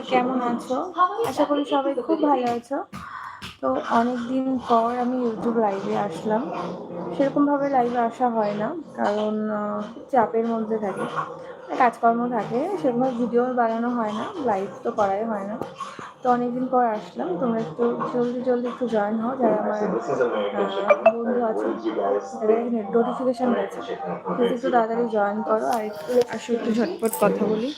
সবাই কেমন আছো? আশা করি সবাই খুব ভালো আছো। তো অনেক দিন পর আমি ইউটিউব লাইভে আসলাম। সেরকমভাবে লাইভে আসা হয় না, কারণ চাপের মধ্যে থাকে। কাজকর্ম থাকে সেরকমভাবে ভিডিও বানানো হয় না লাইভ তো করাই হয় না। তো অনেকদিন পর আসলাম, তোমরা একটু জলদি জলদি একটু জয়েন হও, যারা আমার বন্ধু আছে নোটিফিকেশান প্লিজ একটু তাড়াতাড়ি জয়েন করো, আর একটু আসো, একটু ঝটপট কথা বলি।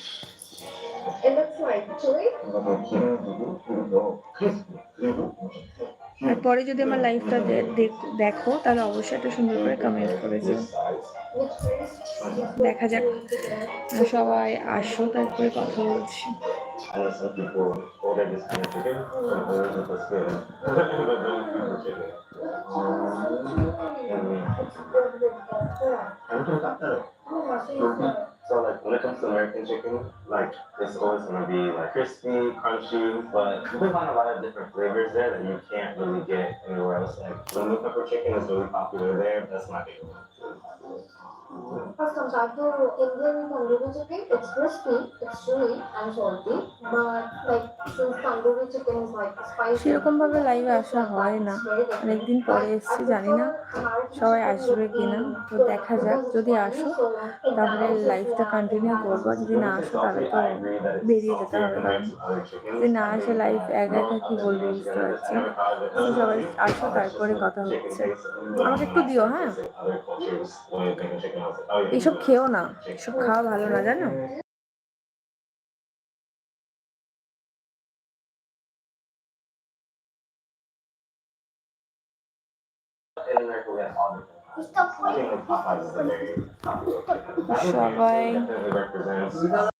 পরে যদি আমার লাইফটা দেখো তাহলে অবশ্যই একটা সুন্দর করে কমেন্ট করে দিও। দেখা যাক। সবাই আসো তারপরে কথা বলছি। So like when it comes to American chicken, like it's always gonna be like crispy, crunchy, but you can find a lot of different flavors there that you can't really get anywhere else. Like lemon pepper chicken is really popular there. That's my favorite one. As compared to Indian tandoori chicken, it's crispy, it's chewy and salty. But like since tandoori chicken is like spicy, সেরকম ভাবে লাইভে আসা হয় না অনেকদিন পরে এসছি জানি না সবাই আসবে কিনা তো দেখা যাক যদি আসো তাহলে লাইভটা কন্টিনিউ করব যদি না আসো তাহলে তো বেরিয়ে যেতে হবে কারণ যদি না আসে লাইভ একা একা কি বলব বুঝতে পারছি সবাই আসো তারপরে কথা হচ্ছে আমাকে একটু দিও হ্যাঁ এইসব খেও না এসব খাওয়া ভালো না জানো? In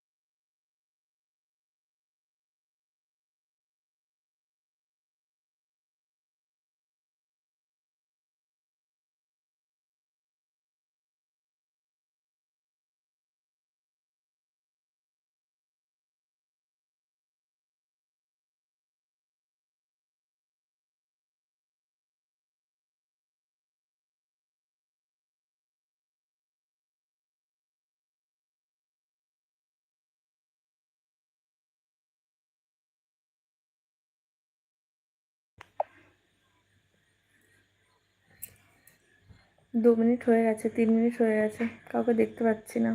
দু মিনিট হয়ে গেছে, তিন মিনিট হয়ে গেছে, কাউকে দেখতে পাচ্ছি না।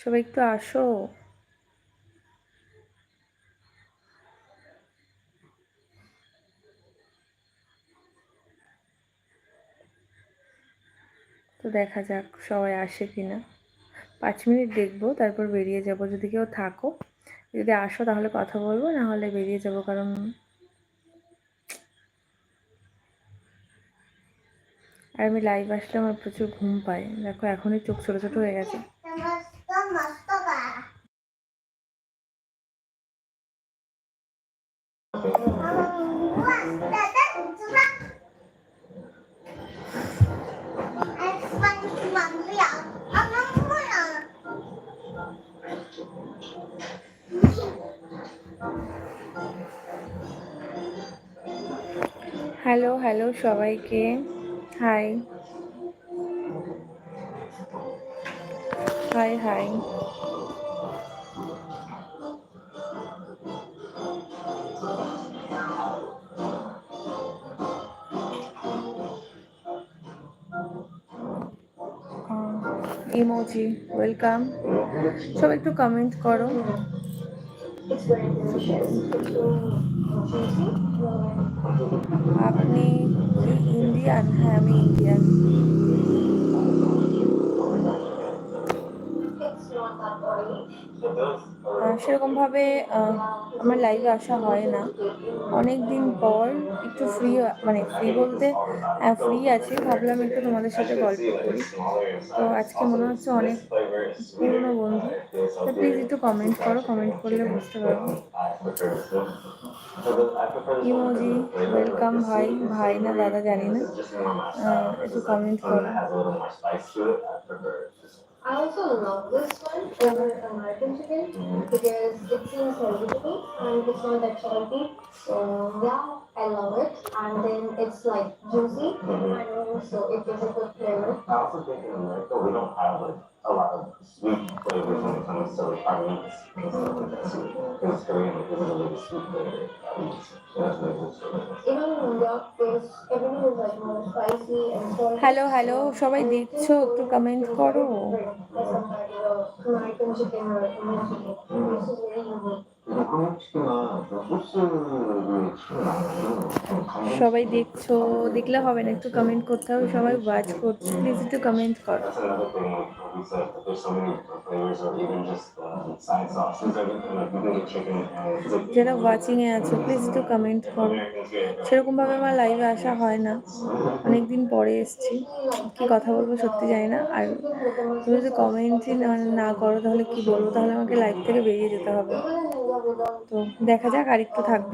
সবাই একটু আসো। তো দেখা যাক সবাই আসে কি না পাঁচ মিনিট দেখব, তারপর বেরিয়ে যাব। যদি কেউ থাকো, যদি আসো তাহলে কথা বলব, না হলে বেরিয়ে যাব, কারণ আর আমি লাইভ আসলে আমার প্রচুর ঘুম পায়। দেখো, এখনই চোখ ছোটো ছোটো হয়ে গেছে। হ্যালো হ্যালো সবাইকে। Hi hi hi emoji welcome সবাই একটু কমেন্ট করো. আপনি ইন্ডিয়ান হ্যাঁ আমি ইন্ডিয়ান সেরকমভাবে আমার লাইভে আসা হয় না। অনেক দিন পর একটু ফ্রি মানে ফ্রি বলতে হ্যাঁ ফ্রি আছি। ভাবলাম একটু তোমাদের সাথে গল্প করি। তো আজকে মনে হচ্ছে অনেক পুরনো বন্ধু। তো প্লিজ একটু কমেন্ট করো। কমেন্ট করলে বুঝতে পারব। ইমোজি ওয়েলকাম ভাই ভাই না দাদা জানি না। একটু কমেন্ট করো। I also love this one over American chicken because it seems healthy to and it's not that salty. So yeah, I love it. And then it's like juicy mm-hmm. and also it gives a good flavor. I also think in America we don't have like a lot of sweet flavors when it comes to like our meats and stuff like that. So, because Korean like, is a really sweet flavor. Hello hello সবাই দেখছ একটু comment করো সবাই দেখছ দেখলে হবে না একটু কমেন্ট করতে হবে সবাই ওয়াচ করছ প্লিজ একটু কমেন্ট করো। যারা ওয়াচিংয়ে আছো প্লিজ একটু কমেন্ট করো। সেরকমভাবে আমার লাইভে আসা হয় না। অনেক দিন পরে এসছি। কি কথা বলব সত্যি জানি না। আর তুমি যদি কমেন্টই না করো তাহলে কি বলব? তাহলে আমাকে লাইভ থেকে বেরিয়ে যেতে হবে। দেখা যাক আর একটু থাকব।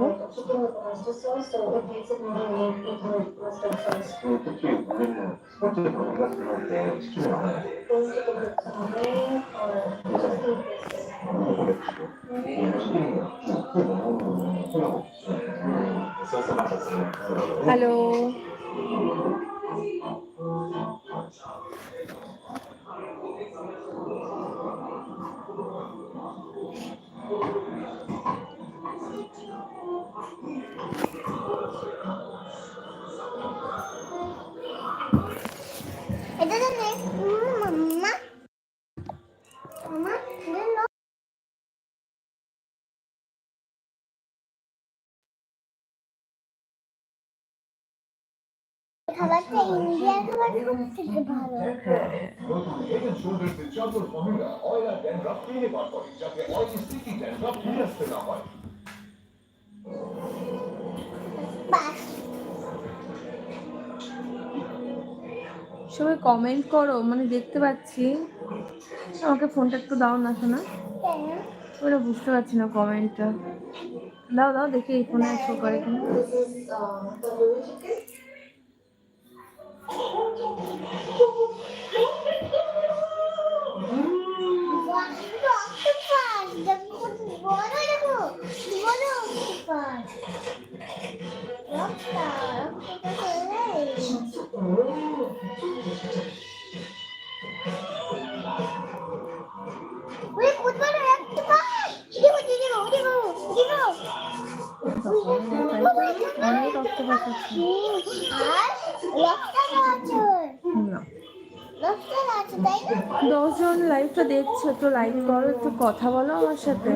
হ্যালো। খাবারটা ইন্ডিয়ার খাবার সব থেকে ভালো Even children with childhood formula, oil and dandruff সবাই কমেন্ট করো মানে দেখতে পাচ্ছি। আমাকে ফোনটা একটু দাও না, শোনা। ওরা বুঝতে পারছি না কমেন্টটা দাও দাও, দেখি এই ফোনে শো করে কিনা। অনেক আছে। দশজন লাইভটা দেখছ তো লাইভ করো একটু কথা বলো আমার সাথে।